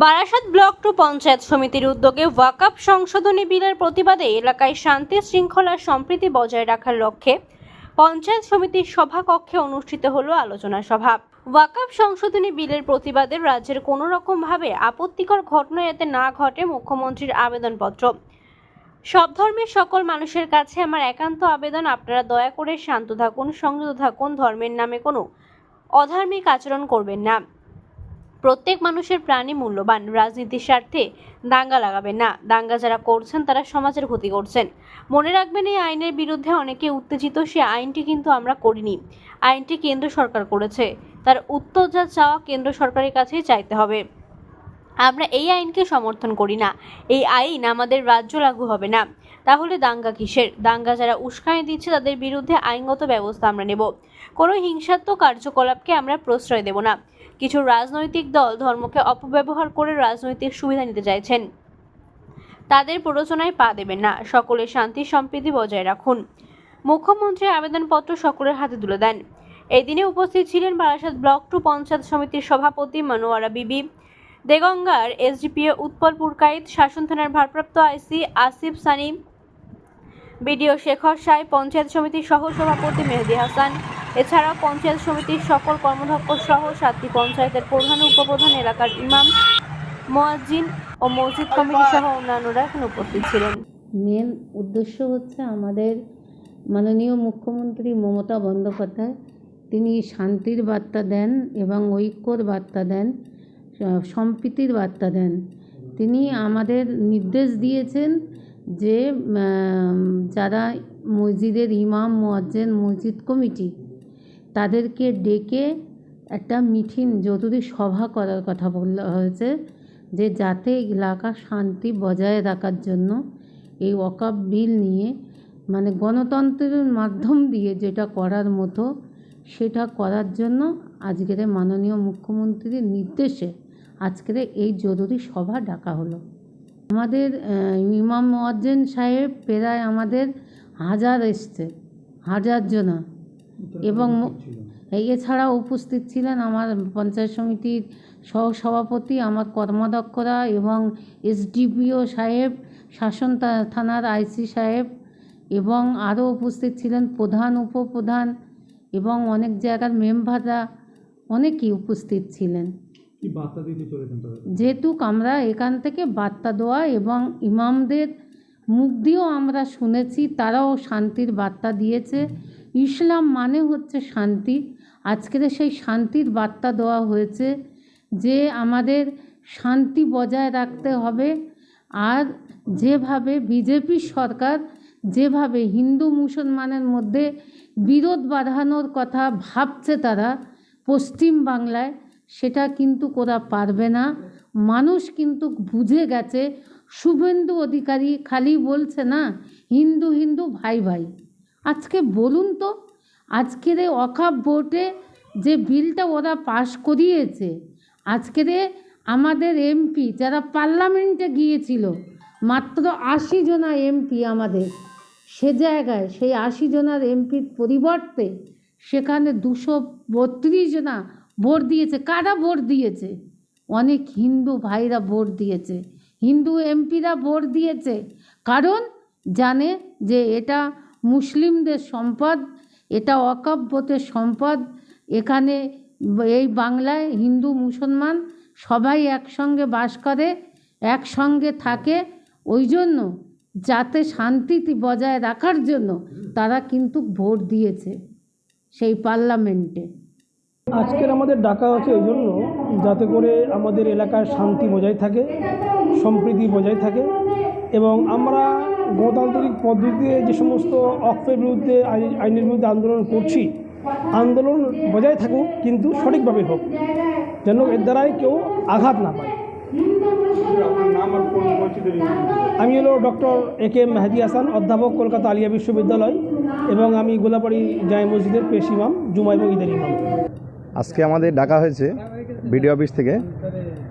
Barasat block two panchayat সমিতির উদ্যোগে ওয়াকআপ সংশোধনী বিলের প্রতিবাদে এলাকায় শান্তি শৃঙ্খলা সম্প্রীতি বজায় রাখার লক্ষ্যে পঞ্চায়েত সমিতির সভাকক্ষে অনুষ্ঠিত হলো আলোচনা সভা। ওয়াকআপ সংশোধনী বিলের প্রতিবাদে রাজ্যের কোনো রকমভাবে আপত্তিকর ঘটনা যাতে না ঘটে মুখ্যমন্ত্রীর আবেদনপত্র। সব ধর্মের সকল মানুষের কাছে আমার একান্ত আবেদন, আপনারা দয়া করে শান্ত থাকুন, সংযত থাকুন, ধর্মের নামে কোনো অধার্মিক আচরণ করবেন না। প্রত্যেক মানুষের প্রাণী মূল্যবান রাজনীতির স্বার্থে দাঙ্গা লাগাবেন না। দাঙ্গা যারা করছেন, তারা সমাজের ক্ষতি করছেন। মনে রাখবেন, এই আইনের বিরুদ্ধে অনেকে উত্তেজিত, সে আইনটি কিন্তু আমরা করিনি। আইনটি কেন্দ্র সরকার করেছে। তার উত্তর যা চাওয়া কেন্দ্র সরকারের কাছেই চাইতে হবে। আমরা এই আইনকে সমর্থন করি না। এই আইন আমাদের রাজ্য লাগু হবে না। তাহলে দাঙ্গা কিসের? দাঙ্গা যারা উস্কানি দিচ্ছে, তাদের বিরুদ্ধে আইনগত ব্যবস্থা আমরা নেব। কোনো হিংসাত্মক কার্যকলাপকে আমরা প্রশ্রয় দেব না। কিছু রাজনৈতিক দল ধর্মকে অপব্যবহার করে রাজনৈতিক সুবিধা নিতে চাইছেন। তাদের প্ররোচনায় পা দেবেন না। সকলের শান্তি সম্প্রীতি বজায় রাখুন। মুখ্যমন্ত্রী আবেদনপত্র সকলের হাতে তুলে দেন। এই দিনে উপস্থিত ছিলেন বারাসাত ব্লক টু পঞ্চায়েত সমিতির সভাপতি মনোয়ারা বিবি, দেগঙ্গার এসডিপিও উৎপল পুরকাইত শাসন থানার ভারপ্রাপ্ত আইসি আসিফ সানি, বিডিও শেখর সাই, পঞ্চায়েত সমিতির সহ সভাপতি মেহেদি হাসান এছাড়াও পঞ্চায়েত সমিতির সকল কর্মধ্যক্ষ সহ সাতটি পঞ্চায়েতের প্রধান উপপ্রধান এলাকার ইমাম, মোয়াজ্জিন ও মসজিদ কমিটি সহ অন্যান্যরা এখানে উপস্থিত ছিলেন। মেন উদ্দেশ্য হচ্ছে আমাদের মাননীয় মুখ্যমন্ত্রী মমতা বন্দ্যোপাধ্যায়। তিনি শান্তির বার্তা দেন এবং ঐক্যর বার্তা দেন, সম্প্রীতির বার্তা দেন। তিনি আমাদের নির্দেশ দিয়েছেন যে যারা মসজিদের ইমাম, মোয়াজ্জেন, মসজিদ কমিটি তাদেরকে ডেকে একটা মিটিং জরুরি সভা করার কথা বলা হয়েছে, যে যাতে এলাকা শান্তি বজায় রাখার জন্য এই ওয়াকআপ বিল নিয়ে মানে গণতন্ত্রের মাধ্যম দিয়ে যেটা করার মতো, সেটা করার জন্য আজকের মাননীয় মুখ্যমন্ত্রীর নির্দেশে আজকের এই জরুরি সভা ডাকা হলো। আমাদের ইমাম মোয়াজ্জেন সাহেব প্রায় আমাদের হাজার এসছে, হাজার জনা। এবং এছাড়াও উপস্থিত ছিলেন আমার পঞ্চায়েত সমিতির সহসভাপতি আমার কর্মাধ্যক্ষরা এবং এসডিপিও সাহেব শাসন থানার আইসি সাহেব এবং আরও উপস্থিত ছিলেন প্রধান উপপ্রধান এবং অনেক জায়গার মেম্বাররা অনেকেই উপস্থিত ছিলেন। যেহেতু আমরা এখান থেকে বার্তা দেওয়া এবং ইমামদের মুখ দিয়েও আমরা শুনেছি তারাও শান্তির বার্তা দিয়েছে। ইসলাম মানে হচ্ছে শান্তি। আজকের সেই শান্তির বার্তা দেওয়া হয়েছে যে আমাদের শান্তি বজায় রাখতে হবে। আর যেভাবে বিজেপি সরকার, যেভাবে হিন্দু মুসলমানের মধ্যে বিরোধ বাঁধানোর কথা ভাবছে তারা পশ্চিম বাংলায়, সেটা কিন্তু করা পারবে না। মানুষ কিন্তু বুঝে গেছে, শুভেন্দু অধিকারী খালি বলছে না, হিন্দু হিন্দু ভাই ভাই। আজকে বলুন তো, আজকের এই অকাপ ভোটে যে বিলটা ওরা পাশ করিয়েছে, আজকের আমাদের এমপি যারা পার্লামেন্টে গিয়েছিল, মাত্র আশি জনা এমপি আমাদের, সে জায়গায় সেই আশি জনার এমপির পরিবর্তে সেখানে দুশো বত্রিশ জনা ভোট দিয়েছে। কারা ভোট দিয়েছে? অনেক হিন্দু ভাইরা ভোট দিয়েছে। হিন্দু এমপিরা ভোট দিয়েছে। কারণ জানে যে এটা মুসলিমদের সম্পদ, এটা অকাব্যতের সম্পদ। এখানে এই বাংলায় হিন্দু, মুসলমান সবাই একসঙ্গে বাস করে, একসঙ্গে থাকে। ওই জন্য যাতে শান্তি বজায় রাখার জন্য তারা কিন্তু ভোট দিয়েছে সেই পার্লামেন্টে। আজকের আমাদের ডাকা হচ্ছে ওই জন্য যাতে করে আমাদের এলাকার শান্তি বজায় থাকে, সম্প্রীতি বজায় থাকে এবং আমরা গণতান্ত্রিক পদ্ধতিতে যে সমস্ত অক্ষের বিরুদ্ধে আইন- আইনের বিরুদ্ধে আন্দোলন করছি, আন্দোলন বজায় থাকুক, কিন্তু সঠিকভাবে হোক, যেন এর দ্বারাই কেউ আঘাত না পায়? আমি হলো doctor A K M Mehadi Hasan, অধ্যাপক কলকাতা আলিয়া বিশ্ববিদ্যালয়, এবং আমি গোলাপাড়ি জায় মসজিদের পেশ ইমাম জুমা এবং ইমাম। আজকে আমাদের ডাকা হয়েছে বিডিও অফিস থেকে।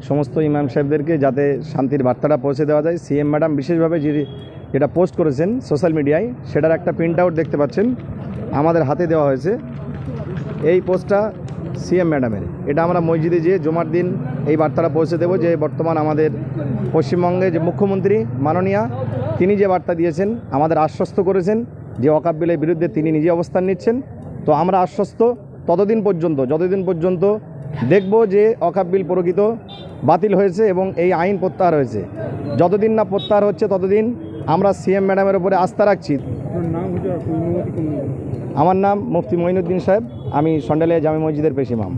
সমস্ত ইমাম সাহেবদেরকে যাতে শান্তির বার্তাটা পৌঁছে দেওয়া যায়। সিএম ম্যাডাম বিশেষভাবে যে যেটা পোস্ট করেছেন সোশ্যাল মিডিয়ায়, সেটার একটা প্রিন্ট আউট দেখতে পাচ্ছেন। আমাদের হাতে দেওয়া হয়েছে। এই পোস্টটা সিএম ম্যাডামের এটা আমরা মসজিদে যেয়ে জমার দিন এই বার্তাটা পৌঁছে দেবো যে বর্তমান আমাদের পশ্চিমবঙ্গে যে মুখ্যমন্ত্রী মাননীয়া, তিনি যে বার্তা দিয়েছেন, আমাদের আশ্বস্ত করেছেন যে অকাপ বিলের বিরুদ্ধে তিনি নিজে অবস্থান নিচ্ছেন। তো আমরা আশ্বস্ত ততদিন পর্যন্ত, যতদিন পর্যন্ত দেখব যে অকাপ বিল প্রকৃত বাতিল হয়েছে এবং এই আইন প্রত্যাহার হয়েছে। যতদিন না প্রত্যাহার হচ্ছে ততদিন আমরা সিএম ম্যাডামের উপরে আস্থা রাখছি। আমার নাম মুফতি মঈনুদ্দিন সাহেব আমি সন্ডালিয়া জামে মসজিদের পেশিমাম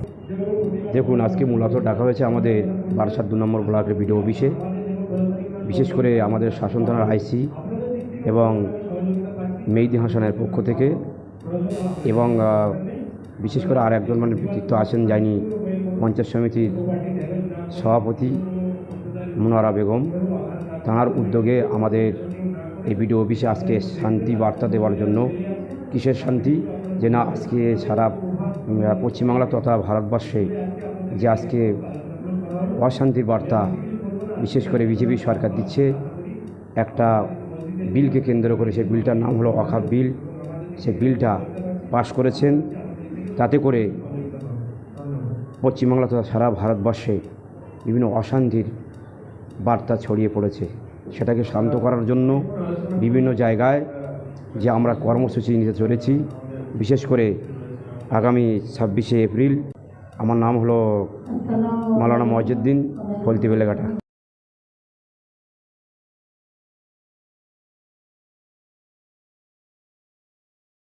দেখুন আজকে মূলত ডাকা হয়েছে আমাদের বারাসাত দু নম্বর ব্লকের বিডিও অফিসে। বিশেষ করে আমাদের শাসন থানার আইসি এবং মেহেদি হাসানের পক্ষ থেকে এবং বিশেষ করে আর একজন মানে ব্যক্তিত্ব আছেন যাইনি পঞ্চায়েত সমিতির সভাপতি মুনারা বেগম। তাঁর উদ্যোগে আমাদের এই বিডিও অফিসে আজকে শান্তি বার্তা দেওয়ার জন্য কিসের শান্তি? যে না, আজকে সারা পশ্চিমবাংলা তথা ভারতবর্ষে যে আজকে অশান্তির বার্তা, বিশেষ করে বিজেপি সরকার দিচ্ছে, একটা বিলকে কেন্দ্র করে সেই বিলটার নাম হলো অখাপ বিল। সে বিলটা পাশ করেছেন। তাতে করে পশ্চিমবাংলা তথা সারা ভারতবর্ষে বিভিন্ন অশান্তির বার্তা ছড়িয়ে পড়েছে। সেটাকে শান্ত করার জন্য বিভিন্ন জায়গায় যে আমরা কর্মসূচি নিতে চলেছি, বিশেষ করে আগামী ছাব্বিশে এপ্রিল। আমার নাম হলো মালানা মজিউদ্দিন ফলতি বেলেঘাটা।